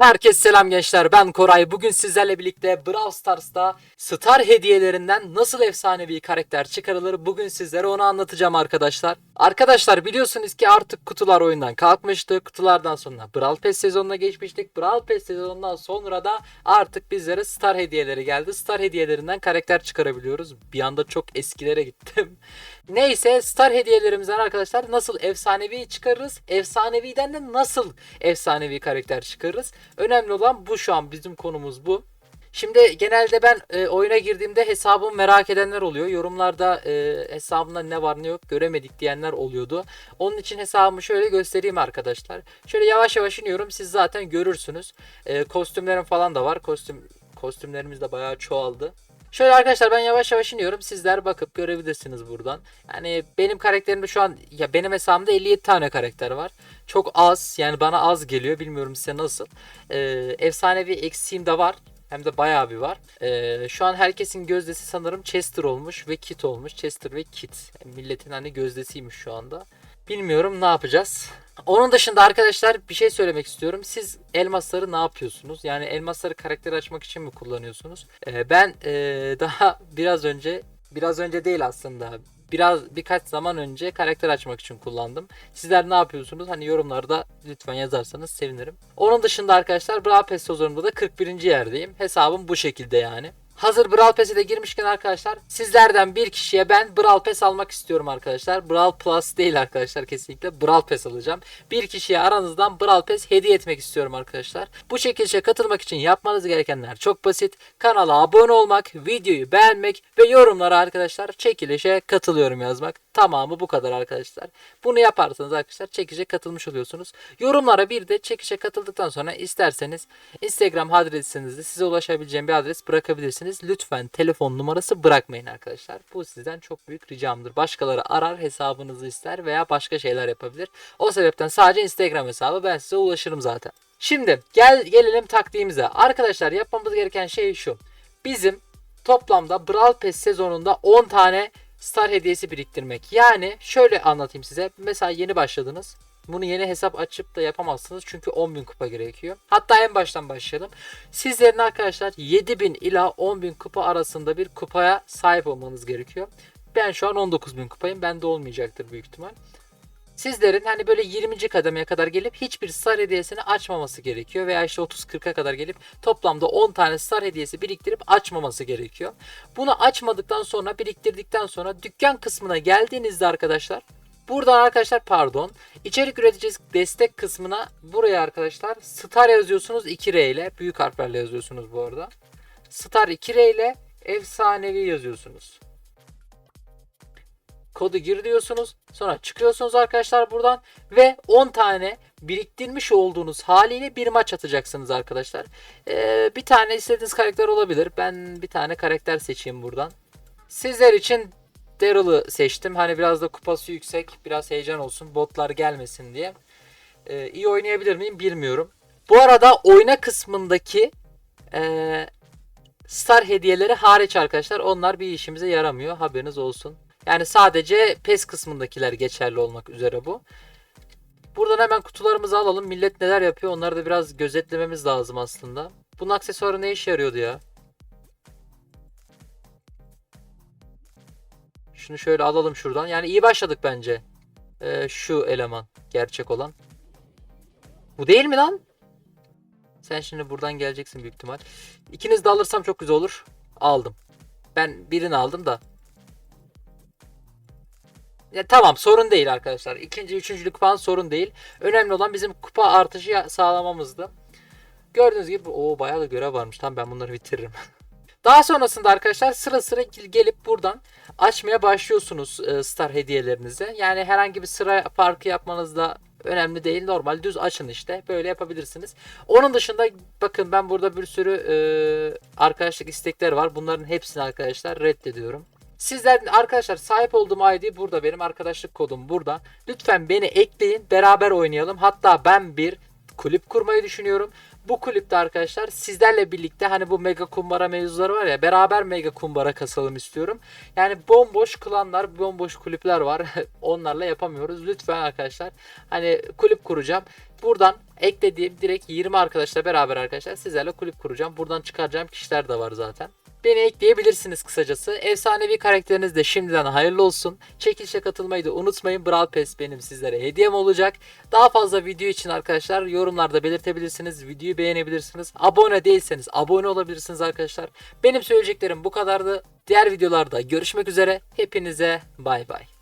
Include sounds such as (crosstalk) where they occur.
Herkese selam gençler ben Koray. Bugün sizlerle birlikte Brawl Stars'ta star hediyelerinden nasıl efsanevi karakter çıkarılır bugün sizlere onu anlatacağım arkadaşlar. Arkadaşlar biliyorsunuz ki artık kutular oyundan kalkmıştı. Kutulardan sonra Brawl Pass sezonuna geçmiştik. Brawl Pass sezonundan sonra da artık bizlere star hediyeleri geldi. Star hediyelerinden karakter çıkarabiliyoruz. Bir anda çok eskilere gittim. (laughs) Neyse star hediyelerimizden arkadaşlar nasıl efsanevi çıkarırız? Efsaneviden de nasıl efsanevi karakter çıkarırız? Önemli olan bu şu an bizim konumuz bu. Şimdi genelde ben e, oyuna girdiğimde hesabımı merak edenler oluyor. Yorumlarda e, hesabımda ne var ne yok göremedik diyenler oluyordu. Onun için hesabımı şöyle göstereyim arkadaşlar. Şöyle yavaş yavaş iniyorum. Siz zaten görürsünüz. E, kostümlerim falan da var. Kostüm kostümlerimiz de bayağı çoğaldı. Şöyle arkadaşlar ben yavaş yavaş iniyorum. Sizler bakıp görebilirsiniz buradan. Yani benim karakterimde şu an ya benim hesabımda 57 tane karakter var. Çok az yani bana az geliyor. Bilmiyorum size nasıl. Ee, efsanevi eksiğim de var. Hem de bayağı bir var. Ee, şu an herkesin gözdesi sanırım Chester olmuş ve Kit olmuş. Chester ve Kit. Milletin hani gözdesiymiş şu anda. Bilmiyorum ne yapacağız. Onun dışında arkadaşlar bir şey söylemek istiyorum. Siz elmasları ne yapıyorsunuz? Yani elmasları karakter açmak için mi kullanıyorsunuz? Ee, ben ee, (laughs) daha biraz önce, biraz önce değil aslında. Biraz birkaç zaman önce karakter açmak için kullandım. Sizler ne yapıyorsunuz? Hani yorumlarda lütfen yazarsanız sevinirim. Onun dışında arkadaşlar Brawl Pass da 41. yerdeyim. Hesabım bu şekilde yani. Hazır Brawl Pass'e de girmişken arkadaşlar sizlerden bir kişiye ben Brawl Pass almak istiyorum arkadaşlar. Brawl Plus değil arkadaşlar kesinlikle Brawl Pass alacağım. Bir kişiye aranızdan Brawl Pass hediye etmek istiyorum arkadaşlar. Bu çekilişe katılmak için yapmanız gerekenler çok basit. Kanala abone olmak, videoyu beğenmek ve yorumlara arkadaşlar çekilişe katılıyorum yazmak. Tamamı bu kadar arkadaşlar. Bunu yaparsanız arkadaşlar çekişe katılmış oluyorsunuz. Yorumlara bir de çekişe katıldıktan sonra isterseniz Instagram adresinizde size ulaşabileceğim bir adres bırakabilirsiniz. Lütfen telefon numarası bırakmayın arkadaşlar. Bu sizden çok büyük ricamdır. Başkaları arar hesabınızı ister veya başka şeyler yapabilir. O sebepten sadece Instagram hesabı ben size ulaşırım zaten. Şimdi gel gelelim taktiğimize. Arkadaşlar yapmamız gereken şey şu. Bizim toplamda Brawl Pass sezonunda 10 tane star hediyesi biriktirmek. Yani şöyle anlatayım size. Mesela yeni başladınız. Bunu yeni hesap açıp da yapamazsınız çünkü 10.000 kupa gerekiyor. Hatta en baştan başlayalım. Sizlerin arkadaşlar 7.000 ila 10.000 kupa arasında bir kupaya sahip olmanız gerekiyor. Ben şu an 19.000 kupayım. Bende olmayacaktır büyük ihtimal. Sizlerin hani böyle 20. kademeye kadar gelip hiçbir star hediyesini açmaması gerekiyor. Veya işte 30-40'a kadar gelip toplamda 10 tane star hediyesi biriktirip açmaması gerekiyor. Bunu açmadıktan sonra biriktirdikten sonra dükkan kısmına geldiğinizde arkadaşlar Buradan arkadaşlar pardon içerik üreticisi destek kısmına buraya arkadaşlar star yazıyorsunuz 2R ile büyük harflerle yazıyorsunuz bu arada. Star 2R ile efsanevi yazıyorsunuz. Kodu gir diyorsunuz. Sonra çıkıyorsunuz arkadaşlar buradan ve 10 tane biriktirmiş olduğunuz haliyle bir maç atacaksınız arkadaşlar. Ee, bir tane istediğiniz karakter olabilir. Ben bir tane karakter seçeyim buradan. Sizler için Daryl'ı seçtim. Hani biraz da kupası yüksek, biraz heyecan olsun, botlar gelmesin diye. Ee, iyi oynayabilir miyim bilmiyorum. Bu arada oyna kısmındaki ee, star hediyeleri hariç arkadaşlar onlar bir işimize yaramıyor. Haberiniz olsun. Yani sadece PES kısmındakiler geçerli olmak üzere bu. Buradan hemen kutularımızı alalım. Millet neler yapıyor onları da biraz gözetlememiz lazım aslında. Bunun aksesuarı ne işe yarıyordu ya? Şunu şöyle alalım şuradan. Yani iyi başladık bence. Ee, şu eleman. Gerçek olan. Bu değil mi lan? Sen şimdi buradan geleceksin büyük ihtimal. İkiniz de alırsam çok güzel olur. Aldım. Ben birini aldım da. Ya tamam sorun değil arkadaşlar. İkinci, üçüncülük falan sorun değil. Önemli olan bizim kupa artışı sağlamamızdı. Gördüğünüz gibi o bayağı da görev varmış. Tamam ben bunları bitiririm. (laughs) Daha sonrasında arkadaşlar sıra sıra gelip buradan açmaya başlıyorsunuz e, star hediyelerinizi. Yani herhangi bir sıra farkı yapmanız da önemli değil. Normal düz açın işte. Böyle yapabilirsiniz. Onun dışında bakın ben burada bir sürü e, arkadaşlık istekleri var. Bunların hepsini arkadaşlar reddediyorum. Sizler arkadaşlar sahip olduğum ID burada. Benim arkadaşlık kodum burada. Lütfen beni ekleyin. Beraber oynayalım. Hatta ben bir kulüp kurmayı düşünüyorum. Bu kulüpte arkadaşlar sizlerle birlikte hani bu mega kumbara mevzuları var ya beraber mega kumbara kasalım istiyorum. Yani bomboş klanlar, bomboş kulüpler var. (laughs) Onlarla yapamıyoruz. Lütfen arkadaşlar hani kulüp kuracağım. Buradan eklediğim direkt 20 arkadaşla beraber arkadaşlar sizlerle kulüp kuracağım. Buradan çıkaracağım kişiler de var zaten. Beni ekleyebilirsiniz kısacası. Efsanevi karakteriniz de şimdiden hayırlı olsun. Çekilişe katılmayı da unutmayın. Brawl Pass benim sizlere hediyem olacak. Daha fazla video için arkadaşlar yorumlarda belirtebilirsiniz. Videoyu beğenebilirsiniz. Abone değilseniz abone olabilirsiniz arkadaşlar. Benim söyleyeceklerim bu kadardı. Diğer videolarda görüşmek üzere. Hepinize bay bay.